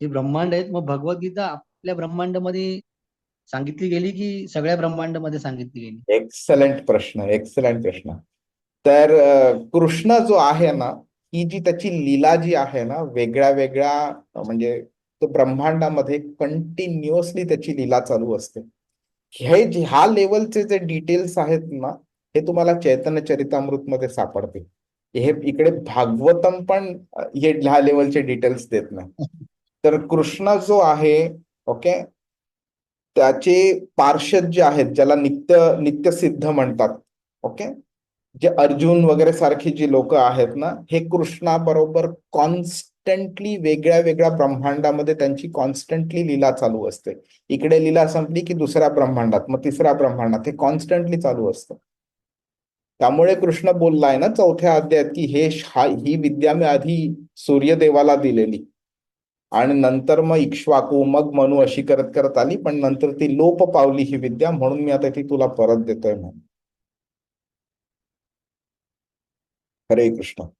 जे ब्रह्मांड आहेत मग भगवद्गीता आपल्या ब्रह्मांडमध्ये सांगितली गेली की सगळ्या ब्रह्मांडमध्ये सांगितली गेली? एक्सलंट प्रश्न एक्सलंट प्रश्न. तर कृष्ण जो आहे ना ही जी त्याची लीला जी आहे ना वेगळ्या वेगळ्या म्हणजे तो ब्रह्मांडामध्ये कंटिन्युअसली त्याची लीला चालू असते. हे ह्या लेवलचे जे डिटेल्स आहेत ना हे तुम्हाला चैतन्य चरितामृत मध्ये सापडते हे इकडे भागवतम पण हे ह्या लेवलचे डिटेल्स देत नाही. तर कृष्ण जो आहे ओके त्याचे पार्षद जे आहेत ज्याला नित्य नित्यसिद्ध म्हणतात ओके जे अर्जुन वगैरे सारखी जी लोक आहेत ना हे कृष्णाबरोबर कॉन्स्टंटली वेगळ्या वेगळ्या ब्रह्मांडामध्ये त्यांची कॉन्स्टंटली लीला चालू असते. इकडे लीला संपली की दुसऱ्या ब्रह्मांडात मग तिसऱ्या ब्रह्मांडात हे कॉन्स्टंटली चालू असतं. त्यामुळे कृष्ण बोललाय ना चौथ्या अध्यायात की हे हा ही विद्या मी आधी सूर्यदेवाला दिलेली. आणि नंतर मग इक्ष्वाकू मग मनू अशी करत करत आली पण नंतर ती लोप पावली ही विद्या म्हणून मी आता ती तुला परत देतोय म्हणून. हरे कृष्ण.